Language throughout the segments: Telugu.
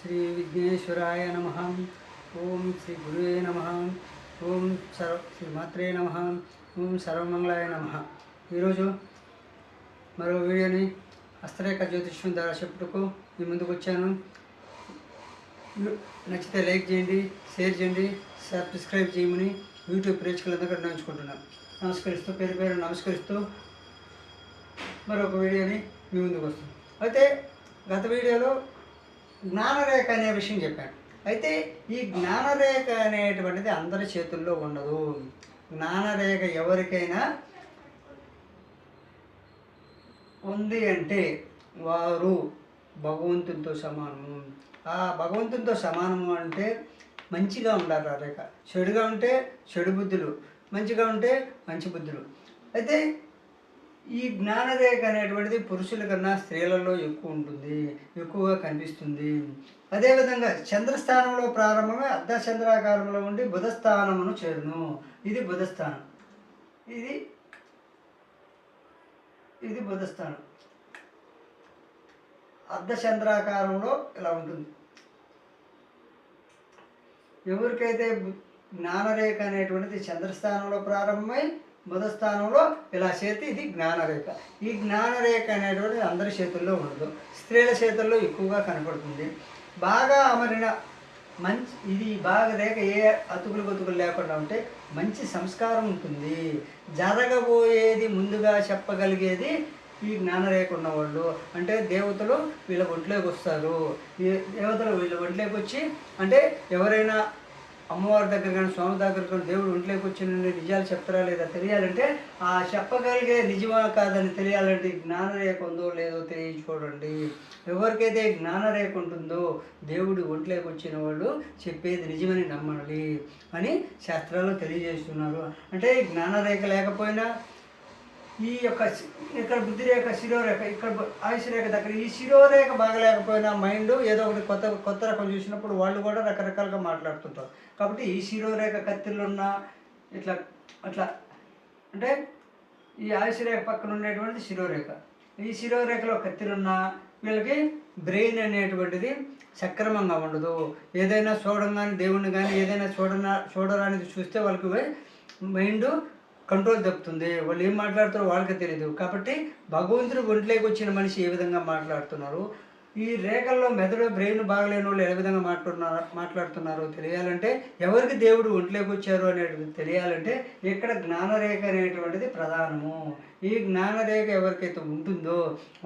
శ్రీ విఘ్నేశ్వరాయ నమ. ఓం శ్రీ గురువే నమ. ఓం సర్వ శ్రీ మాత్రే నమ. ఓం సర్వమంగళాయ నమ. ఈరోజు మరో వీడియోని హస్తరేఖ జ్యోతిష్యం ద్వారా చెప్పుటకు మీ ముందుకు వచ్చాను. నచ్చితే లైక్ చేయండి షేర్ చేయండి సబ్స్క్రైబ్ చేయమని యూట్యూబ్ ప్రేక్షకులందరూ నిర్ణయించుకుంటున్నాను నమస్కరిస్తూ పేరు పేరు నమస్కరిస్తూ మరొక వీడియోని మీ ముందుకు వస్తుంది అయితే గత వీడియోలో జ్ఞానరేఖ అనే విషయం చెప్పాను. అయితే ఈ జ్ఞానరేఖ అనేటువంటిది అందరి చేతుల్లో ఉండదు. జ్ఞానరేఖ ఎవరికైనా ఉంది అంటే వారు భగవంతునితో సమానము. ఆ భగవంతునితో సమానము అంటే మంచిగా ఉండాలి ఆ రేఖ చెడుగా ఉంటే చెడు బుద్ధులు మంచిగా ఉంటే మంచి బుద్ధులు. అయితే ఈ జ్ఞానరేఖ అనేటువంటిది పురుషుల కన్నా స్త్రీలలో ఎక్కువ ఉంటుంది ఎక్కువగా కనిపిస్తుంది. అదేవిధంగా చంద్రస్థానంలో ప్రారంభమై అర్ధచంద్రాకారంలో ఉండి బుధస్థానమును చేరును. ఇది బుధస్థానం. ఇది ఇది బుధస్థానం. అర్ధచంద్రాకారంలో ఇలా ఉంటుంది. ఎవరికైతే జ్ఞానరేఖ అనేటువంటిది చంద్రస్థానంలో ప్రారంభమై బుధస్థానంలో ఇలా చేతి ఇది జ్ఞానరేఖ. ఈ జ్ఞానరేఖ అనేటువంటిది అందరి చేతుల్లో ఉండదు. స్త్రీల చేతుల్లో ఎక్కువగా కనపడుతుంది. బాగా అమరిన మంచి ఇది బాగా రేఖ ఏ అతుకులు బతుకులు లేకుండా ఉంటే మంచి సంస్కారం ఉంటుంది. జరగబోయేది ముందుగా చెప్పగలిగేది ఈ జ్ఞానరేఖ ఉన్నవాళ్ళు. అంటే దేవతలు వీళ్ళ ఒంట్లోకి వస్తారు. ఈ దేవతలు వీళ్ళ ఒంట్లోకి వచ్చి అంటే ఎవరైనా అమ్మవారి దగ్గర కానీ స్వామి దగ్గర కానీ దేవుడు ఒంట్లోకి వచ్చిన నిజాలు చెప్తారా లేదా తెలియాలంటే ఆ చెప్పగలిగే నిజమా కాదని తెలియాలంటే జ్ఞాన జ్ఞానరేఖ ఉందో లేదో తెలియచుకోడండి. ఎవరికైతే జ్ఞానరేఖ ఉంటుందో దేవుడు ఒంట్లోకి వచ్చిన వాళ్ళు చెప్పేది నిజమని నమ్మాలి అని శాస్త్రాలు తెలియజేస్తున్నారు. అంటే జ్ఞాన జ్ఞానరేఖ లేకపోయినా ఈ యొక్క ఇక్కడ బుద్ధి రేఖ శిరోరేఖ ఇక్కడ ఆయుష్ రేఖ దగ్గర ఈ శిరోరేఖ బాగలేకపోయినా మైండ్ ఏదో ఒకటి కొత్త కొత్త రకం చూసినప్పుడు వాళ్ళు కూడా రకరకాలుగా మాట్లాడుతుంటారు. కాబట్టి ఈ శిరోరేఖ కత్తిలున్న ఇట్లా అట్లా అంటే ఈ ఆయుష్ రేఖ పక్కన ఉండేటువంటి శిరోరేఖ. ఈ శిరోరేఖలో కత్తిలున్న వీళ్ళకి బ్రెయిన్ అనేటువంటిది సక్రమంగా ఉండదు. ఏదైనా చూడడం కానీ దేవుణ్ణి కానీ ఏదైనా చూడన చూడడానికి చూస్తే వాళ్ళకి మైండ్ కంట్రోల్ తప్పుతుంది వాళ్ళు ఏం మాట్లాడుతారో వాళ్ళకి తెలియదు కాబట్టి భగవంతుడు ఒంట్లోకి వచ్చిన మనిషి ఏ విధంగా మాట్లాడుతున్నారు? ఈ రేఖల్లో మెదడు బ్రెయిన్ బాగలేని వాళ్ళు ఏ విధంగా మాట్లాడుతున్నారు మాట్లాడుతున్నారో తెలియాలంటే ఎవరికి దేవుడు ఒంట్లోకి వచ్చారు అనేది తెలియాలంటే ఇక్కడ జ్ఞానరేఖ అనేటువంటిది ప్రధానము. ఈ జ్ఞానరేఖ ఎవరికైతే ఉంటుందో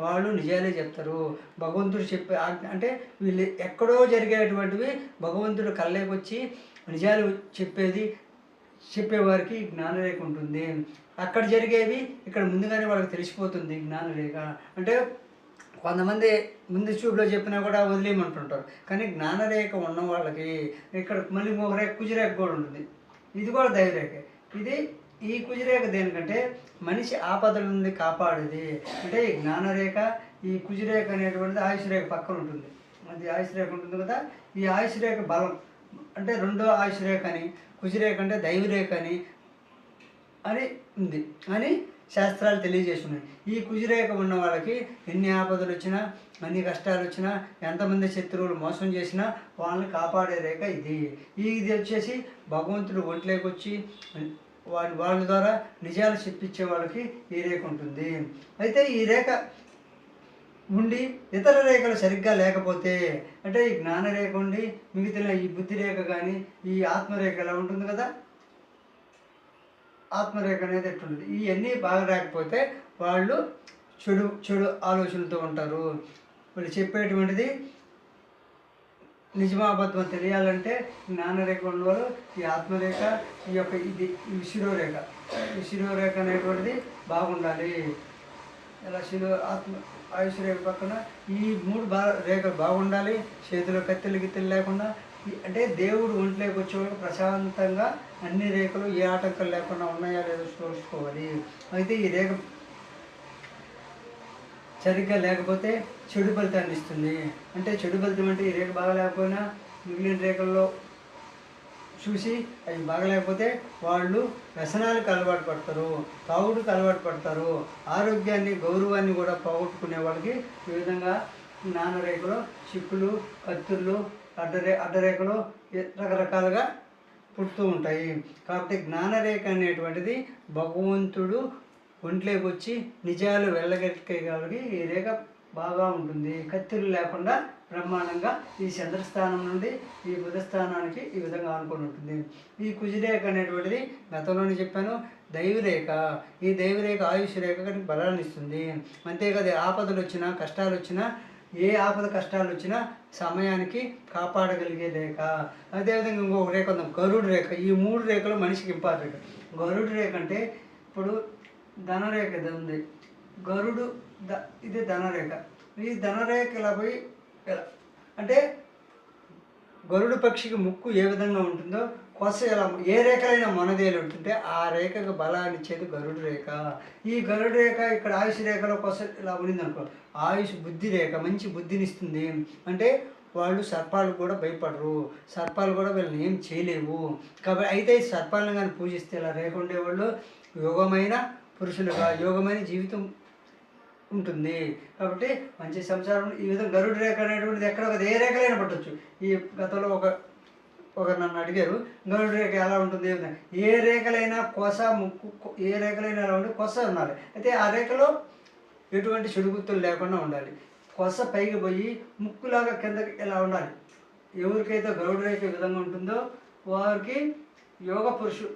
వాళ్ళు నిజాలే చెప్తారు. భగవంతుడు చెప్పే అంటే వీళ్ళు ఎక్కడో జరిగేటువంటివి భగవంతుడు కళ్ళకి వచ్చి నిజాలు చెప్పేది చెప్పేవారికి జ్ఞానరేఖ ఉంటుంది. అక్కడ జరిగేవి ఇక్కడ ముందుగానే వాళ్ళకి తెలిసిపోతుంది జ్ఞానరేఖ అంటే కొంతమంది ముందు చూపులో చెప్పినా కూడా వదిలేయమంటుంటారు. కానీ జ్ఞానరేఖ ఉన్న వాళ్ళకి ఇక్కడ మళ్ళీ ఒక రేఖ కుజిరేఖ కూడా ఉంటుంది. ఇది కూడా దైవరేఖ ఇది ఈ కుజిరేఖ దేనికంటే మనిషి ఆపదల నుండి కాపాడేది. అంటే ఈ జ్ఞానరేఖ ఈ కుజిరేఖ అనేటువంటిది ఆయుష్ రేఖ పక్కన ఉంటుంది. అది ఆయుష్ రేఖ ఉంటుంది కదా? ఈ ఆయుష్ రేఖ బలం. అంటే రెండో ఆయుష్ రేఖ అని కుజిరేఖ అంటే దైవరేఖ అని అని ఉంది. అని శాస్త్రాలు తెలియజేస్తున్నాయి. ఈ కుజిరేఖ ఉన్న వాళ్ళకి ఎన్ని ఆపదలు వచ్చినా అన్ని కష్టాలు వచ్చినా ఎంతమంది శత్రువులు మోసం చేసినా వాళ్ళని కాపాడే రేఖ ఇది. ఇది వచ్చేసి భగవంతుడు ఒంట్లోకి వచ్చి వారి వాళ్ళ ద్వారా నిజాలు చెప్పించే వాళ్ళకి ఈ రేఖ ఉంటుంది. అయితే ఈ రేఖ ఉండి ఇతర రేఖలు సరిగ్గా లేకపోతే అంటే ఈ జ్ఞానరేఖ ఉండి మిగతా ఈ బుద్ధి రేఖ కానీ ఈ ఆత్మరేఖ ఎలా ఉంటుంది కదా? ఆత్మరేఖ అనేది ఎట్లుంటుంది? ఇవన్నీ బాగా రాకపోతే వాళ్ళు చెడు చెడు ఆలోచనలతో ఉంటారు. వాళ్ళు చెప్పేటువంటిది నిజమాబద్ధం తెలియాలంటే జ్ఞానరేఖ ఉన్నవారు ఈ ఆత్మరేఖ ఈ యొక్క ఇది ఈ శిరోరేఖ. ఈ శిరోరేఖ అనేటువంటిది బాగుండాలి. ఇలా శిలు ఆత్మ ఆయుష్ రేఖ పక్కన ఈ మూడు బా రేఖలు బాగుండాలి. చేతిలో కత్తిలు గిత్తెలు లేకుండా. అంటే దేవుడు ఒంట్లోకి వచ్చేవాడు ప్రశాంతంగా అన్ని రేఖలు ఏ ఆటంకాలు లేకుండా ఉన్నాయా లేదో చూసుకోవాలి. అయితే ఈ రేఖ సరిగ్గా లేకపోతే చెడు ఫలితాన్ని ఇస్తుంది. అంటే చెడు ఫలితం అంటే ఈ రేఖ బాగా లేకపోయినా మిగిలిన రేఖల్లో చూసి అవి బాగలేకపోతే వాళ్ళు వ్యసనాలకు అలవాటు పడతారు తాగుడుకు అలవాటు పడతారు. ఆరోగ్యాన్ని గౌరవాన్ని కూడా పోగొట్టుకునే వాళ్ళకి ఈ విధంగా నానరేఖలు చిక్కులు కత్తుళ్ళు అడ్డరే అడ్డరేఖలు రకరకాలుగా పుడుతూ ఉంటాయి. కాబట్టి జ్ఞానరేఖ అనేటువంటిది భగవంతుడు ఒంట్లోకి వచ్చి నిజాలు వెళ్ళగలిగే ఈ రేఖ బాగా ఉంటుంది. కత్తులు లేకుండా బ్రహ్మాండంగా ఈ చంద్రస్థానం నుండి ఈ బుధస్థానానికి ఈ విధంగా ఆనుకొని ఉంటుంది. ఈ కుజిరేఖ అనేటువంటిది గతంలోనే చెప్పాను దైవరేఖ. ఈ దైవరేఖ ఆయుష్ రేఖ బలాన్ని ఇస్తుంది. అంతేకాదు ఆపదలు వచ్చినా కష్టాలు వచ్చినా ఏ ఆపద కష్టాలు వచ్చినా సమయానికి కాపాడగలిగే రేఖ. అదేవిధంగా ఇంకొక రేఖ ఉంది గరుడు రేఖ. ఈ మూడు రేఖలు మనిషికి ఇంపార్టెంట్ గరుడు రేఖ అంటే ఇప్పుడు ధనరేఖ ఇది ఉంది. గరుడు ద ఇది ధనరేఖ. ఈ ధనరేఖలపై పోయి అంటే గరుడు పక్షికి ముక్కు ఏ విధంగా ఉంటుందో కొస ఎలా ఏ రేఖలైనా మొనదేలు ఉంటుంటే ఆ రేఖకు బలాన్ని ఇచ్చేది గరుడు రేఖ. ఈ గరుడు రేఖ ఇక్కడ ఆయుష్ రేఖలో కొస ఇలా ఉండింది అనుకో ఆయుష్ బుద్ధి రేఖ మంచి బుద్ధిని ఇస్తుంది. అంటే వాళ్ళు సర్పాలు కూడా భయపడరు. సర్పాలు కూడా వీళ్ళని ఏం చేయలేవు. కాబట్టి అయితే ఈ సర్పాలను కానీ పూజిస్తే ఇలా రేఖ ఉండేవాళ్ళు యోగమైన పురుషులుగా యోగమైన జీవితం ఉంటుంది. కాబట్టి మంచి సంసారం ఈ విధంగా గరుడు రేఖ అనేటువంటిది ఎక్కడ ఒక ఏ రేఖలైనా పట్టొచ్చు. ఈ గతంలో ఒక ఒకరు నన్ను అడిగారు గరుడు రేఖ ఎలా ఉంటుంది? ఏ విధంగా? ఏ రేఖలైనా కొస ముక్కు ఏ రేఖలైనా ఎలా ఉంటే కొస ఉండాలి. అయితే ఆ రేఖలో ఎటువంటి గుర్తులు లేకుండా ఉండాలి. కొస పైకి పోయి ముక్కులాగా కిందకి ఇలా ఉండాలి? ఎవరికైతే గరుడు రేఖ విధంగా ఉంటుందో వారికి యోగ పురుషు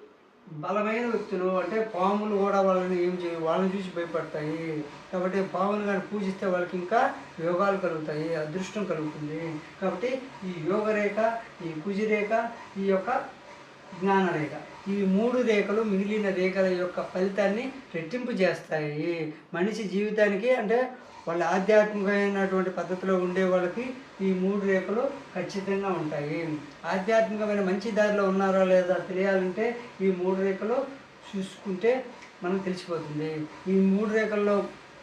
బలమైన వ్యక్తులు అంటే పాములు కూడా వాళ్ళని ఏం చేయ వాళ్ళని చూసి భయపడతాయి. కాబట్టి పాములు కానీ పూజిస్తే వాళ్ళకి ఇంకా యోగాలు కలుగుతాయి అదృష్టం కలుగుతుంది. కాబట్టి ఈ యోగ రేఖ ఈ కుజిరేఖ ఈ యొక్క జ్ఞానరేఖ ఈ మూడు రేఖలు మిగిలిన రేఖల యొక్క ఫలితాన్ని రెట్టింపు చేస్తాయి. మనిషి జీవితానికి అంటే వాళ్ళ ఆధ్యాత్మికమైనటువంటి పద్ధతిలో ఉండే వాళ్ళకి ఈ మూడు రేఖలు ఖచ్చితంగా ఉంటాయి. ఆధ్యాత్మికమైన మంచి దారిలో ఉన్నారా లేదా తెలియాలంటే ఈ మూడు రేఖలు చూసుకుంటే మనకు తెలిసిపోతుంది. ఈ మూడు రేఖల్లో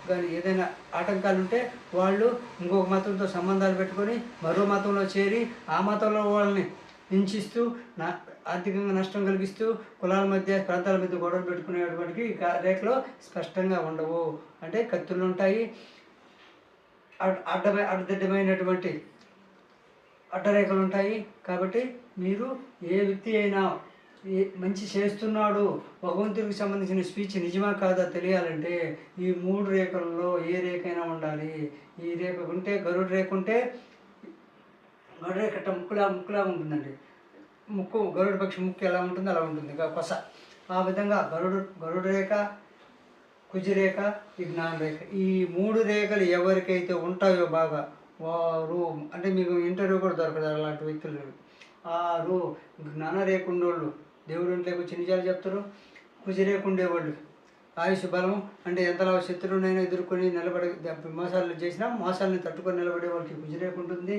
కానీ ఏదైనా ఆటంకాలు ఉంటే వాళ్ళు ఇంకొక మతంతో సంబంధాలు పెట్టుకొని మరో మతంలో చేరి ఆ మతంలో వాళ్ళని హింసిస్తూ నా ఆర్థికంగా నష్టం కలిగిస్తూ కులాల మధ్య ప్రాంతాల మధ్య గొడవలు పెట్టుకునేటువంటి రేఖలో స్పష్టంగా ఉండవు. అంటే కత్తులు ఉంటాయి అడ్డమై అడ్డదిడ్డమైనటువంటి అడ్డరేఖలు ఉంటాయి కాబట్టి మీరు ఏ వ్యక్తి అయినా ఏ మంచి చేస్తున్నాడు భగవంతుడికి సంబంధించిన స్పీచ్ నిజమా కాదా తెలియాలంటే ఈ మూడు రేఖలలో ఏ రేఖ అయినా ఉండాలి. ఈ రేఖ ఉంటే గరుడు రేఖ ఉంటే గరుడు రేఖ అట్ట ముక్కులా ముక్కులా ఉంటుందండి. ముక్కు గరుడు పక్షి ముక్కు ఎలా ఉంటుందో అలా ఉంటుంది. కొస. ఆ విధంగా గరుడు గరుడు రేఖ కుజిరేఖ ఈ రేఖ ఈ మూడు రేఖలు ఎవరికైతే ఉంటాయో బాగా వారు అంటే మీకు ఇంటర్వ్యూ కూడా దొరకదు అలాంటి వ్యక్తులు. ఆరు జ్ఞాన రేఖ ఉండేవాళ్ళు దేవుడు ఇంట్లోకి చిన్నచాలు నిజాలు చెప్తారు. కుజిరేఖ ఉండేవాళ్ళు ఆయుష్ బలం అంటే ఎంతలా శత్రువునైనా ఎదుర్కొని నిలబడి మోసాలు చేసినా మోసాలను తట్టుకొని నిలబడే వాళ్ళకి కుజిరేఖ ఉంటుంది.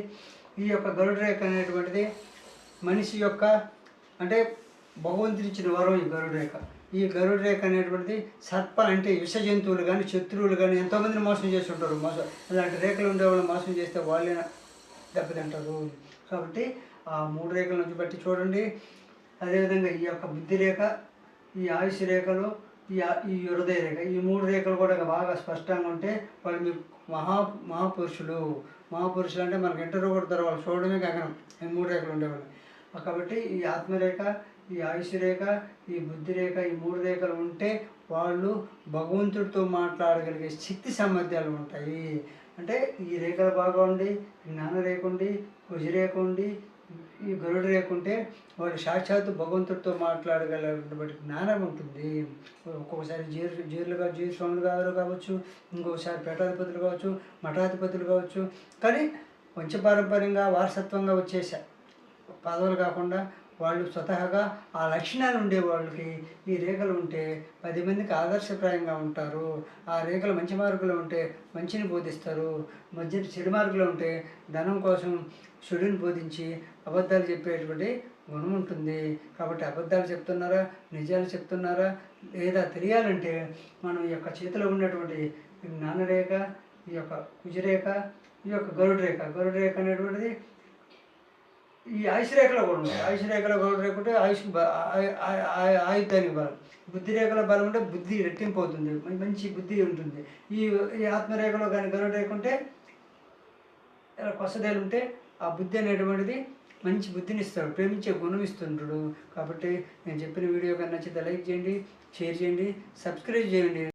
ఈ యొక్క గరుడు రేఖ అనేటువంటిది మనిషి యొక్క అంటే భగవంతుడి ఇచ్చిన వరం ఈ గరుడు రేఖ. ఈ గరుడ రేఖ అనేటువంటిది సర్ప అంటే విష జంతువులు కానీ శత్రువులు కానీ ఎంతోమందిని మోసం చేసి ఉంటారు. మోసం అలాంటి రేఖలు ఉండేవాళ్ళు మోసం చేస్తే వాళ్ళే దెబ్బతింటారు. కాబట్టి ఆ మూడు రేఖల నుంచి బట్టి చూడండి. అదేవిధంగా ఈ యొక్క బుద్ధి రేఖ ఈ ఆయుష్ రేఖలు ఈ ఈ హృదయ రేఖ ఈ మూడు రేఖలు కూడా బాగా స్పష్టంగా ఉంటే వాళ్ళు మీ మహా మహాపురుషులు. మహాపురుషులు అంటే మనకి ఇంటర్వ్యూ కొడతారు వాళ్ళు చూడడమే కాక ఈ మూడు రేఖలు ఉండేవాళ్ళు. కాబట్టి ఈ ఆత్మరేఖ ఈ ఆయుష్ రేఖ ఈ బుద్ధి రేఖ ఈ మూడు రేఖలు ఉంటే వాళ్ళు భగవంతుడితో మాట్లాడగలిగే శక్తి సామర్థ్యాలు ఉంటాయి. అంటే ఈ రేఖలు బాగా ఉండి జ్ఞాన రేఖ ఉండి కుజి రేఖ ఉండి ఈ గరుడు రేఖ ఉంటే వాళ్ళు సాక్షాత్తు భగవంతుడితో మాట్లాడగలిగినటువంటి జ్ఞానం ఉంటుంది. ఒక్కొక్కసారి జీరు జీరులుగా జీరు స్వాములు గారు కావచ్చు ఇంకొకసారి పీఠాధిపతులు కావచ్చు మఠాధిపతులు కావచ్చు. కానీ వంశపారంపర్యంగా వారసత్వంగా వచ్చేసా. పదవులు కాకుండా వాళ్ళు స్వతహాగా ఆ లక్షణాలు ఉండే వాళ్ళకి ఈ రేఖలు ఉంటే పది మందికి ఆదర్శప్రాయంగా ఉంటారు. ఆ రేఖలు మంచి మార్గంలో ఉంటే మంచిని బోధిస్తారు. మధ్య చెడు మార్గంలో ఉంటే ధనం కోసం చెడుని బోధించి అబద్ధాలు చెప్పేటువంటి గుణం ఉంటుంది. కాబట్టి అబద్ధాలు చెప్తున్నారా? నిజాలు చెప్తున్నారా? లేదా తెలియాలంటే మనం ఈ యొక్క చేతిలో ఉన్నటువంటి జ్ఞానరేఖ ఈ యొక్క కుజరేఖ ఈ యొక్క గరుడు రేఖ గరుడు రేఖ అనేటువంటిది ఈ ఆయుష్ రేఖలో కూడా ఉంది. ఆయుష్ రేఖలో రేఖ ఉంటే ఆయుష్ ఆయుధానికి బలం. బుద్ధి రేఖలో బలం ఉంటే బుద్ధి రెట్టింపు అవుతుంది మంచి బుద్ధి ఉంటుంది. ఈ ఈ ఆత్మరేఖలో కానీ గరుడు ఇలా కొసదేలు ఉంటే ఆ బుద్ధి అనేటువంటిది మంచి బుద్ధిని ఇస్తాడు. ప్రేమించే గుణం ఇస్తుంటాడు కాబట్టి నేను చెప్పిన వీడియో కన్నా నచ్చితే లైక్ చేయండి షేర్ చేయండి సబ్స్క్రైబ్ చేయండి.